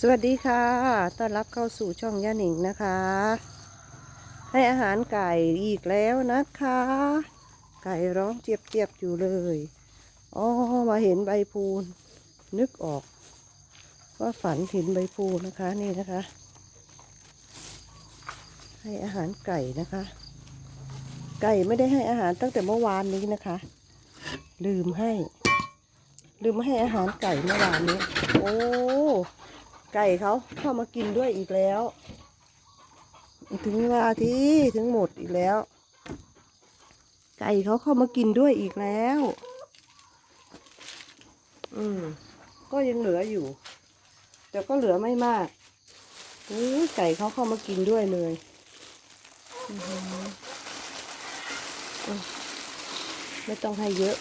สวัสดีค่ะ ต้อนรับเข้าสู่ช่องย่าหนิงนะคะ ให้อาหารไก่อีกแล้วนะคะ ไก่ร้องเจียบเจียบๆอยู่เลย อ๋อ มาเห็นใบพูน นึกออก ว่าฝันเห็นใบพลูนะคะนี่นะคะ ให้อาหารไก่นะคะ ไก่ไม่ได้ให้อาหารตั้งแต่เมื่อวานนี้นะคะ ลืมให้ ลืมให้อาหารไก่เมื่อวานนี้ โอ้ ไก่เขาเข้ามากินด้วยอีกแล้ว ถึงเวลาที่ถึงหมดอีกแล้ว ไก่เขาเข้ามากินด้วยอีกแล้ว อืม ก็ยังเหลืออยู่ แต่ก็เหลือไม่มากอู้ไก่เขาเข้ามากินด้วยเลยไม่ต้องให้เยอะ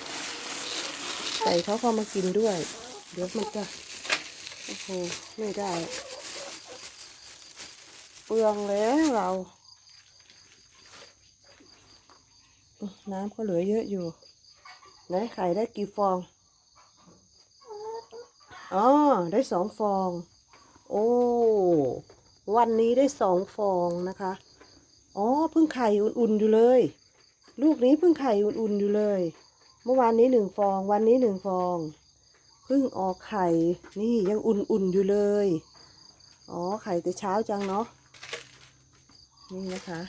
ไก่เขาเข้ามากินด้วย เดี๋ยวมันจะ โอ้โหไม่ได้ เปลืองแล้วเรา น้ำก็เหลือเยอะอยู่ไหนไข่ได้กี่ฟอง อ๋อ ได้สองฟอง โอ้ วันนี้ได้สองฟองนะคะ อ๋อ เพิ่งไข่อุ่นๆอยู่เลย ลูกนี้เพิ่งไข่อุ่นๆอยู่เลย เมื่อวานนี้หนึ่งฟอง วันนี้หนึ่งฟอง พิ่งออกไข่ นี่ยังอุ่นๆอยู่เลย อ๋อ ไข่แต่เช้าจังเนาะ นี่นะคะ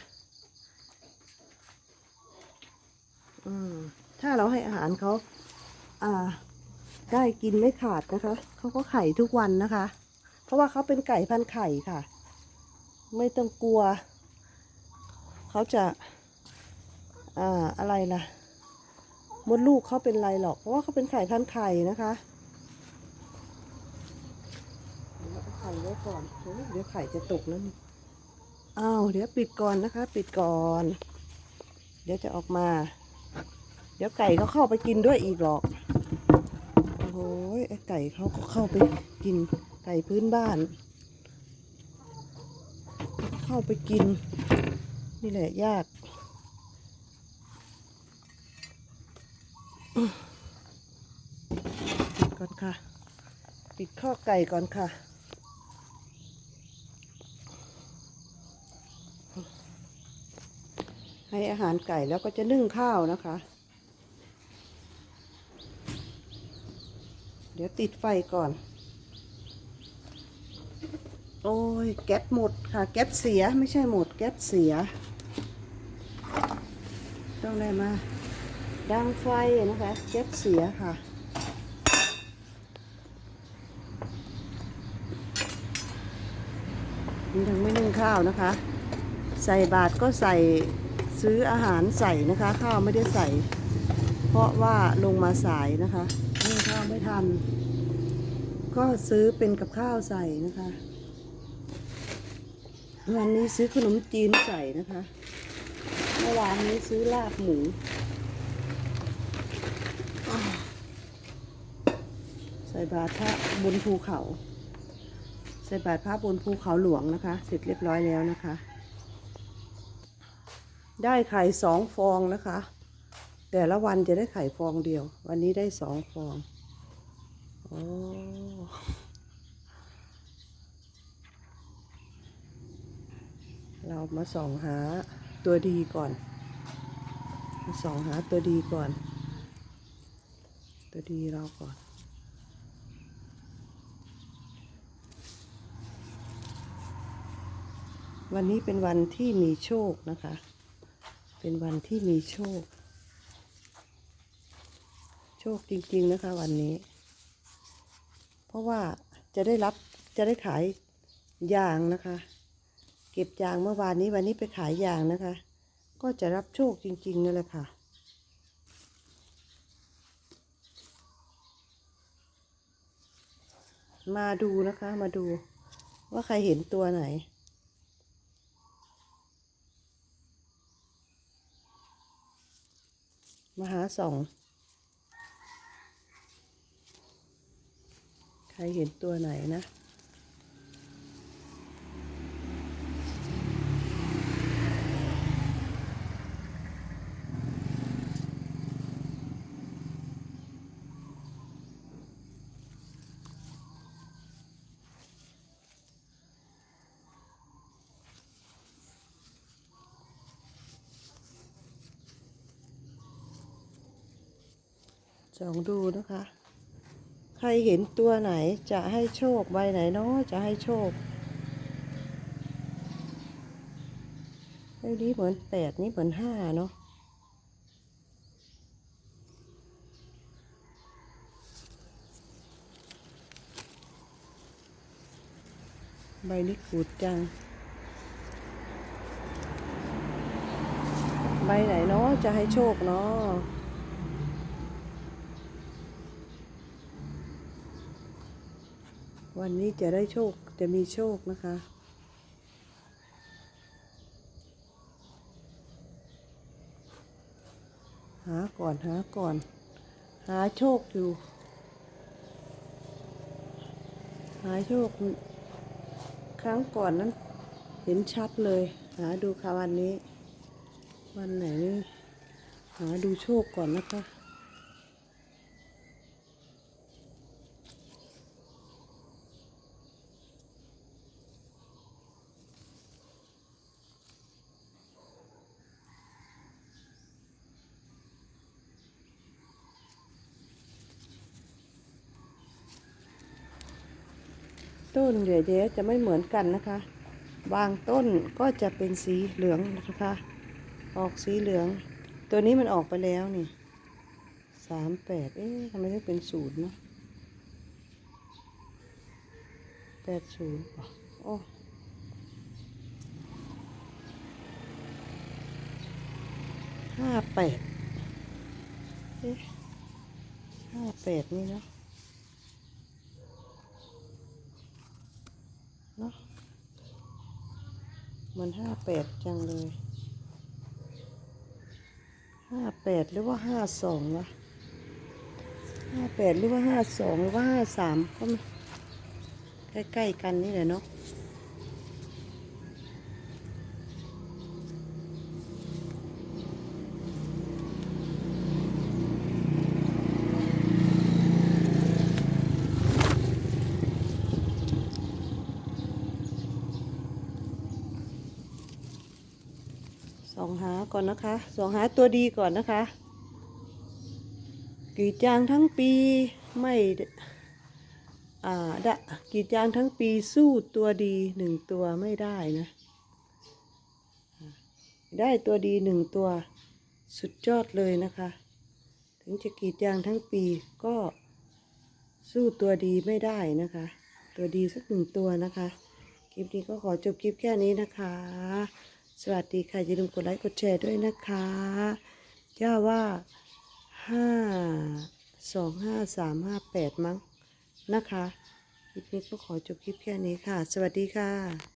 อืม ถ้าเราให้อาหารเขา อ่า ได้กินไม่ขาดนะคะ เขาก็ไข่ทุกวันนะคะ เพราะว่าเขาเป็นไก่พันไข่ค่ะ ไม่ต้องกลัว เขาจะ อ่า อะไรล่ะมดลูกเขาเป็นไรหรอก เพราะว่าเขาเป็นไก่พันไข่นะคะ เดี๋ยวเอา ไข่ไว้ก่อนเดี๋ยวไข่จะตกแล้วนี่อ้าวเดี๋ยวปิดก่อนนะคะ ปิดก่อน เดี๋ยวจะออกมา เดี๋ยวไก่เขาเข้าไปกินด้วยอีกหรอกโอ้โหไอ้ไก่เขาก็เข้าไปกินไก่พื้นบ้าน เข้าไปกิน นี่แหละยากปิดก่อนค่ะ ปิดข้อไก่ก่อนค่ะ ให้อาหารไก่แล้วก็จะนึ่งข้าวนะคะ เดี๋ยวติดไฟก่อน โอ้ย แก๊สหมดค่ะ แก๊สเสียไม่ใช่หมด แก๊สเสีย ต้องได้มาดังไฟนะคะ แก๊สเสียค่ะยังไม่นึ่งข้าวนะคะ ใส่บาทก็ใส่ ซื้ออาหารใส่นะคะ ข้าวไม่ได้ใส่ เพราะว่าลงมาสายนะคะนึ่งข้าวไม่ทัน ก็ซื้อเป็นกับข้าวใส่นะคะวันนี้ซื้อขนมจีนใส่นะคะ เมื่อวานนี้ซื้อลาบหมูใส่บาตรพระบนภูเขา ใส่บาตรพระบนภูเขาหลวงนะคะ เสร็จเรียบร้อยแล้วนะคะ ได้ไข่สองฟองนะคะ แต่ละวันจะได้ไข่ฟองเดียว วันนี้ได้สองฟองโอ้เรามาส่องหาตัวดีก่อนมาส่องหาตัวดีก่อน ตัวดีเราก่อนวันนี้เป็นวันที่มีโชคนะคะ เป็นวันที่มีโชค โชคจริง ๆ นะคะ วันนี้ เพราะว่าจะได้รับจะได้ขายยางนะคะ เก็บยางเมื่อวานนี้วันนี้ไปขายยางนะคะ ก็จะรับโชคจริงๆนั่นแหละค่ะมาดูนะคะมาดูว่าใครเห็นตัวไหน มาหาสองใครเห็นตัวไหนนะ สองดูนะคะ ใครเห็นตัวไหนจะให้โชคใบไหนเนาะจะให้โชคไอ้นี้เหมือนแปดนี่เหมือนห้าเนาะใบนี้ขูดจัง ใบไหนเนาะจะให้โชคเนาะ วันนี้จะได้โชคจะมีโชคนะคะ หาก่อนหาก่อน หาโชคอยู่ หาโชค ครั้งก่อนนั้น เห็นชัดเลย หาดูค่ะวันนี้ วันไหนนี่หาดูโชคก่อนนะคะ ต้นเดี๋ยวเจะไม่เหมือนกันนะคะ บางต้นก็จะเป็นสีเหลืองนะคะ ออกสีเหลือง ตัวนี้มันออกไปแล้วนี่สามแปดเอ๊ะทำไมไม่เป็นศูนย์เนาะแปดศูนย์โอ้ห้าแปดเอ๊ะห้าแปดนี่เนาะ เนาะมันห้าแปดจังเลยห้าแปดหรือว่าห้าสองวะห้าแปดหรือว่าห้าสองหรือว่าห้าสามก็ไม่ใกล้ๆกันนี่แหละเนาะ สองหาก่อนนะคะสองหาตัวดีก่อนนะคะกีดยางทั้งปีไม่อ่าดะกีดยางทั้งปีสู้ตัวดีหนึ่งตัวไม่ได้นะ ได้ตัวดีหนึ่งตัวสุดยอดเลยนะคะ ถึงจะกีดยางทั้งปีก็สู้ตัวดีไม่ได้นะคะ ตัวดีสักหนึ่งตัวนะคะ คลิปนี้ก็ขอจบคลิปแค่นี้นะคะ สวัสดีค่ะ อย่าลืมกดไลค์กดแชร์ด้วยนะคะ ย่าว่าห้าสองห้าสามห้าแปดมั้งนะคะคลิปนี้ก็ขอจบคลิปแค่นี้ค่ะ สวัสดีค่ะ